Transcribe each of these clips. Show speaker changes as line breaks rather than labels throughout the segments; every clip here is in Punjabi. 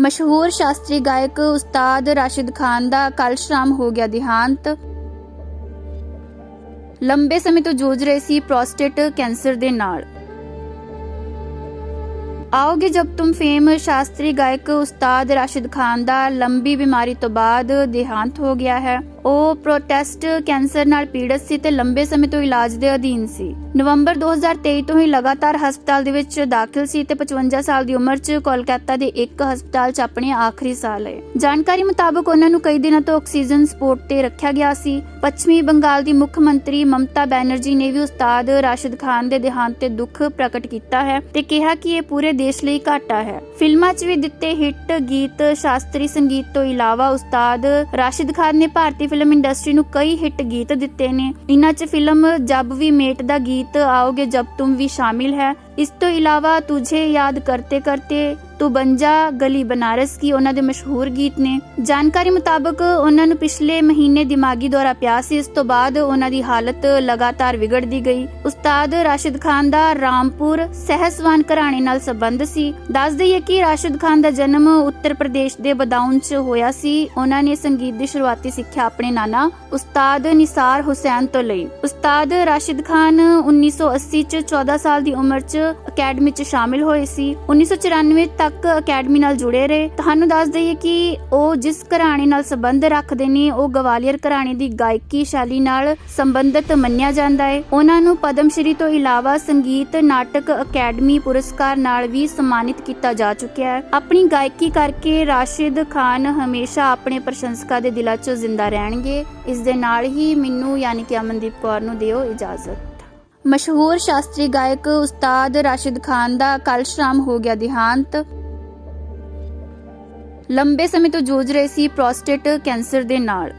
ਮਸ਼ਹੂਰ ਸ਼ਾਸਤਰੀ ਗਾਇਕ ਉਸਤਾਦ ਰਾਸ਼ਿਦ ਖਾਨ ਦਾ ਕੱਲ ਸ਼ਾਮ ਹੋ ਗਿਆ ਦੇਹਾਂਤ ਲੰਬੇ ਸਮੇਂ ਤੋਂ ਜੂਝ ਰਹੇ ਸੀ ਪ੍ਰੋਸਟੇਟ ਕੈਂਸਰ ਦੇ ਨਾਲ आओगे जब तुम फेम शास्त्रीय गायक उस्ताद राशिद खान ਦਾ ਲੰਬੀ ਬਿਮਾਰੀ ਤੋਂ ਬਾਅਦ ਦੇਹਾਂਤ ਹੋ ਗਿਆ ਹੈ ਉਹ ਪ੍ਰੋਟੈਸਟ ਕੈਂਸਰ ਨਾਲ ਪੀੜਤ ਸੀ ਤੇ ਲੰਬੇ ਸਮੇਂ ਤੋਂ ਇਲਾਜ ਦੇ ਅਧੀਨ ਸੀ। ਨਵੰਬਰ 2023 ਤੋਂ ਹੀ ਲਗਾਤਾਰ ਹਸਪਤਾਲ ਦੇ ਵਿੱਚ ਦਾਖਲ ਸੀ ਤੇ 55 ਸਾਲ ਦੀ ਉਮਰ 'ਚ ਕੋਲਕਾਤਾ ਦੇ ਇੱਕ ਹਸਪਤਾਲ 'ਚ ਆਪਣੇ ਆਖਰੀ ਸਾਲ ਲਏ ਜਾਣਕਾਰੀ ਮੁਤਾਬਕ ਉਹਨਾਂ ਨੂੰ ਕਈ ਦਿਨਾਂ ਤੋਂ ਆਕਸੀਜਨ ਸਪੋਰਟ ਤੇ ਰੱਖਿਆ ਗਿਆ ਸੀ। ਪੱਛਮੀ ਬੰਗਾਲ ਦੀ ਮੁੱਖ ਮੰਤਰੀ ਮਮਤਾ ਬੈਨਰਜੀ ਨੇ ਵੀ ਉਸਤਾਦ ਰਾਸ਼ਿਦ ਖਾਨ ਦੇ ਦੇਹਾਂਤ ਤੇ ਦੁੱਖ ਪ੍ਰਗਟ ਕੀਤਾ ਹੈ ਤੇ ਕਿਹਾ ਕਿ ਇਹ ਪੂਰੇ ਦੇਸ਼ ਲਈ ਘਾਟਾ ਹੈ। ਫਿਲਮਾਂ 'ਚ ਵੀ ਦਿੱਤੇ ਹਿੱਟ ਗੀਤ, ਸ਼ਾਸਤਰੀ ਸੰਗੀਤ ਤੋਂ ਇਲਾਵਾ ਉਸਤਾਦ ਰਾਸ਼ਿਦ ਖਾਨ ਨੇ ਭਾਰਤੀ ਫਿਲਮ ਇੰਡਸਟਰੀ ਨੂੰ ਕਈ ਹਿੱਟ ਗੀਤ ਦਿੱਤੇ ਨੇ। ਇਹਨਾਂ 'ਚ ਫਿਲਮ ਜਬ ਵੀ ਮੇਟ ਦਾ ਗੀਤ ਆਓਗੇ ਜਬ ਤੁਮ ਵੀ ਸ਼ਾਮਿਲ ਹੈ। ਇਸ ਤੋਂ ਇਲਾਵਾ ਤੁਝੇ ਯਾਦ ਕਰਤੇ ਕਰਤੇ ਤੂੰ ਬੰਜਾ ਗਲੀ ਬਨਾਰਸ ਕੀ ਉਹਨਾਂ ਦੇ ਮਸ਼ਹੂਰ ਗੀਤ ਨੇ। ਜਾਣਕਾਰੀ ਮੁਤਾਬਕ ਉਹਨਾਂ ਨੂੰ ਪਿਛਲੇ ਮਹੀਨੇ ਦਿਮਾਗੀ ਦੌਰਾ ਪਿਆ ਸੀ, ਇਸ ਤੋਂ ਬਾਅਦ ਉਹਨਾਂ ਦੀ ਹਾਲਤ ਲਗਾਤਾਰ ਵਿਗੜਦੀ ਗਈ। ਉਸਤਾਦ ਰਾਸ਼ਿਦ ਖਾਨ ਦਾ ਰਾਮਪੁਰ ਸਹਿਸਵਾਨ ਘਰਾਣੇ ਨਾਲ ਸੰਬੰਧ ਸੀ। ਦੱਸ ਦਈਏ ਕਿ ਰਾਸ਼ਿਦ ਖਾਨ ਦਾ ਜਨਮ ਉੱਤਰ ਪ੍ਰਦੇਸ਼ ਦੇ ਬਦਾਊਨ 'ਚ ਹੋਇਆ ਸੀ। ਉਹਨਾਂ ਨੇ ਸੰਗੀਤ ਦੀ ਸ਼ੁਰੂਆਤੀ ਸਿੱਖਿਆ ਆਪਣੇ ਨਾਨਾ ਉਸਤਾਦ ਨਿਸਾਰ ਹੁਸੈਨ ਤੋਂ ਲਈ। ਉਸਤਾਦ ਰਾਸ਼ਿਦ ਖਾਨ 1980 'ਚ 14 ਸਾਲ ਦੀ ਉਮਰ 'ਚ ਅਕੈਡਮੀ 'ਚ ਸ਼ਾਮਿਲ ਹੋਏ ਸੀ। 1994 ਤੱਕ ਅਕੈਡਮੀ ਨਾਲ ਜੁੜੇ ਰਹੇ। ਤੁਹਾਨੂੰ ਦੱਸ ਦਈਏ ਕਿ ਉਹ ਜਿਸ ਘਰਾਣੇ ਨਾਲ ਸੰਬੰਧ ਰੱਖਦੇ ਨੇ, ਉਹ ਗਵਾਲੀਅਰ ਘਰਾਣੇ ਦੀ ਗਾਇਕੀ ਸ਼ੈਲੀ ਨਾਲ ਸੰਬੰਧਿਤ ਮੰਨਿਆ ਜਾਂਦਾ ਹੈ। ਉਹਨਾਂ ਨੂੰ ਪਦਮ ਸ਼੍ਰੀ ਤੋਂ ਇਲਾਵਾ ਸੰਗੀਤ, ਨਾਟਕ, ਅਕੈਡਮੀ ਪੁਰਸਕਾਰ ਨਾਲ ਵੀ ਸਨਮਾਨਿਤ ਕੀਤਾ ਜਾ ਚੁੱਕਿਆ ਹੈ। ਆਪਣੀ ਗਾਇਕੀ ਕਰਕੇ ਰਾਸ਼ਿਦ ਖਾਨ ਹਮੇਸ਼ਾ ਆਪਣੇ ਪ੍ਰਸ਼ੰਸਕਾਂ ਦੇ ਦਿਲਾਂ 'ਚ ਜ਼ਿੰਦਾ ਰਹਿਣਗੇ। ਇਸ ਦੇ ਨਾਲ ਹੀ ਮੈਨੂੰ ਯਾਨੀ ਕਿ ਅਮਨਦੀਪ ਕੌਰ ਨੂੰ ਦਿਓ ਇਜਾਜ਼ਤ। ਮਸ਼ਹੂਰ ਸ਼ਾਸਤਰੀ ਗਾਇਕ ਉਸਤਾਦ ਰਾਸ਼ਿਦ ਖਾਨ ਦਾ ਕੱਲ ਸ਼ਾਮ ਹੋ ਗਿਆ ਦੇਹਾਂਤ ਲੰਬੇ ਸਮੇਂ ਤੋਂ ਜੂਝ ਰਹੇ ਸੀ ਪ੍ਰੋਸਟੇਟ ਕੈਂਸਰ ਦੇ ਨਾਲ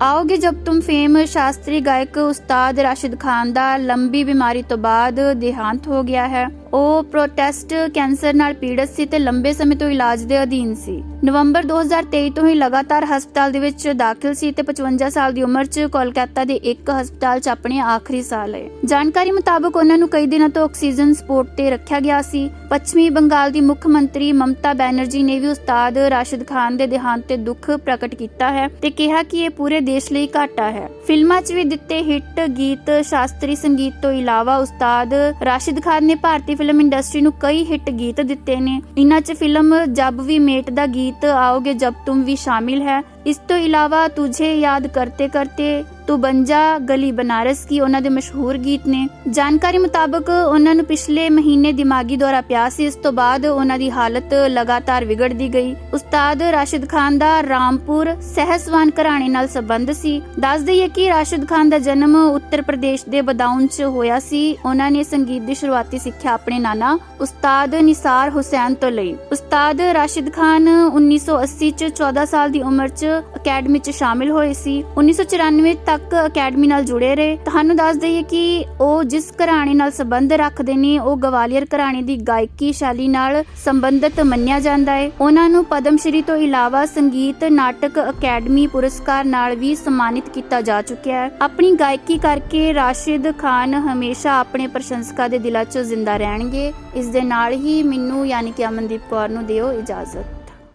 आओगे जब तुम फेम शास्त्रीय गायक उस्ताद राशिद खान ਦਾ ਲੰਬੀ ਬਿਮਾਰੀ ਤੋਂ ਬਾਅਦ ਦੇਹਾਂਤ ਹੋ ਗਿਆ ਹੈ ਉਹ ਪ੍ਰੋਟੈਸਟ ਕੈਂਸਰ ਨਾਲ ਪੀੜਤ ਸੀ ਤੇ ਲੰਬੇ ਸਮੇਂ ਤੋਂ ਇਲਾਜ ਦੇ ਅਧੀਨ ਸੀ। ਨਵੰਬਰ 2023 ਤੋਂ ਹੀ ਲਗਾਤਾਰ ਹਸਪਤਾਲ ਦੇ ਵਿੱਚ ਦਾਖਲ ਸੀ ਤੇ 55 ਸਾਲ ਦੀ ਉਮਰ 'ਚ ਕੋਲਕਾਤਾ ਦੇ ਇੱਕ ਹਸਪਤਾਲ 'ਚ ਆਪਣੇ ਆਖਰੀ ਸਾਲ ਲਏ ਜਾਣਕਾਰੀ ਮੁਤਾਬਕ ਉਹਨਾਂ ਨੂੰ ਕਈ ਦਿਨਾਂ ਤੋਂ ਆਕਸੀਜਨ ਸਪੋਰਟ ਤੇ ਰੱਖਿਆ ਗਿਆ ਸੀ। ਪੱਛਮੀ ਬੰਗਾਲ ਦੀ ਮੁੱਖ ਮੰਤਰੀ ਮਮਤਾ ਬੈਨਰਜੀ ਨੇ ਵੀ ਉਸਤਾਦ ਰਾਸ਼ਿਦ ਖਾਨ ਦੇ ਦੇਹਾਂਤ ਤੇ ਦੁੱਖ ਪ੍ਰਗਟ ਕੀਤਾ ਹੈ ਤੇ ਕਿਹਾ ਕਿ ਇਹ ਪੂਰੇ ਦੇਸ਼ ਲਈ ਘਾਟਾ ਹੈ। ਫਿਲਮਾਂ 'ਚ ਵੀ ਦਿੱਤੇ ਹਿੱਟ ਗੀਤ, ਸ਼ਾਸਤਰੀ ਸੰਗੀਤ ਤੋਂ ਇਲਾਵਾ ਉਸਤਾਦ ਰਾਸ਼ਿਦ ਖਾਨ ਨੇ ਭਾਰਤੀ ਫਿਲਮ ਇੰਡਸਟਰੀ ਨੂੰ ਕਈ ਹਿੱਟ ਗੀਤ ਦਿੱਤੇ ਨੇ। ਇਨ੍ਹਾਂ 'ਚ ਫਿਲਮ ਜਬ ਵੀ ਮੇਟ ਦਾ ਗੀਤ ਆਓਗੇ ਜਬ ਤੁਮ ਵੀ ਸ਼ਾਮਿਲ ਹੈ। ਇਸ ਤੋਂ ਇਲਾਵਾ ਤੁਝੇ ਯਾਦ ਕਰਤੇ ਕਰਤੇ ਤੂੰ ਬੰਜਾ ਗਲੀ ਬਨਾਰਸ ਕੀ ਉਹਨਾਂ ਦੇ ਮਸ਼ਹੂਰ ਗੀਤ ਨੇ। ਜਾਣਕਾਰੀ ਮੁਤਾਬਕ ਉਹਨਾਂ ਨੂੰ ਪਿਛਲੇ ਮਹੀਨੇ ਦਿਮਾਗੀ ਦੌਰਾ ਪਿਆ ਸੀ। ਇਸ ਤੋਂ ਬਾਅਦ ਉਹਨਾਂ ਦੀ ਹਾਲਤ ਲਗਾਤਾਰ ਵਿਗੜਦੀ ਗਈ। ਉਸਤਾਦ ਰਾਸ਼ਿਦ ਖਾਨ ਦਾ ਰਾਮਪੁਰ ਸਹਿਸਵਾਨ ਘਰਾਣੇ ਨਾਲ ਸੰਬੰਧ ਸੀ। ਦੱਸ ਦਈਏ ਕਿ ਰਾਸ਼ਿਦ ਖਾਨ ਦਾ ਜਨਮ ਉੱਤਰ ਪ੍ਰਦੇਸ਼ ਦੇ ਬਦਾਊਨ 'ਚ ਹੋਇਆ ਸੀ। ਉਹਨਾਂ ਨੇ ਸੰਗੀਤ ਦੀ ਸ਼ੁਰੂਆਤੀ ਸਿੱਖਿਆ ਆਪਣੇ ਨਾਨਾ ਉਸਤਾਦ ਨਿਸਾਰ ਹੁਸੈਨ ਤੋਂ ਲਈ। ਉਸਤਾਦ ਰਾਸ਼ਿਦ ਖਾਨ 1980 'ਚ 14 ਸਾਲ ਦੀ ਉਮਰ 'ਚ ਅਕੈਡਮੀ 'ਚ ਸ਼ਾਮਿਲ ਹੋਏ ਸੀ। 1994 ਤੱਕ ਅਕੈਡਮੀ ਨਾਲ ਜੁੜੇ ਰਹੇ। ਤੁਹਾਨੂੰ ਦੱਸ ਦਈਏ ਕਿ ਉਹ ਜਿਸ ਘਰਾਣੇ ਨਾਲ ਸੰਬੰਧ ਰੱਖਦੇ ਨੇ, ਉਹ ਗਵਾਲੀਅਰ ਘਰਾਣੇ ਦੀ ਗਾਇਕੀ ਸ਼ੈਲੀ ਨਾਲ ਸੰਬੰਧਿਤ ਮੰਨਿਆ ਜਾਂਦਾ ਹੈ। ਉਹਨਾਂ ਨੂੰ ਪਦਮ ਸ਼੍ਰੀ ਤੋਂ ਇਲਾਵਾ ਸੰਗੀਤ, ਨਾਟਕ, ਅਕੈਡਮੀ ਪੁਰਸਕਾਰ ਨਾਲ ਵੀ ਸਨਮਾਨਿਤ ਕੀਤਾ ਜਾ ਚੁੱਕਿਆ ਹੈ। ਆਪਣੀ ਗਾਇਕੀ ਕਰਕੇ ਰਾਸ਼ਿਦ ਖਾਨ ਹਮੇਸ਼ਾ ਆਪਣੇ ਪ੍ਰਸ਼ੰਸਕਾਂ ਦੇ ਦਿਲਾਂ 'ਚ ਜ਼ਿੰਦਾ ਰਹਿਣਗੇ। ਇਸ ਦੇ ਨਾਲ ਹੀ ਮੈਨੂੰ ਯਾਨੀ ਕਿ ਅਮਨਦੀਪ ਕੌਰ ਨੂੰ ਦਿਓ ਇਜਾਜ਼ਤ।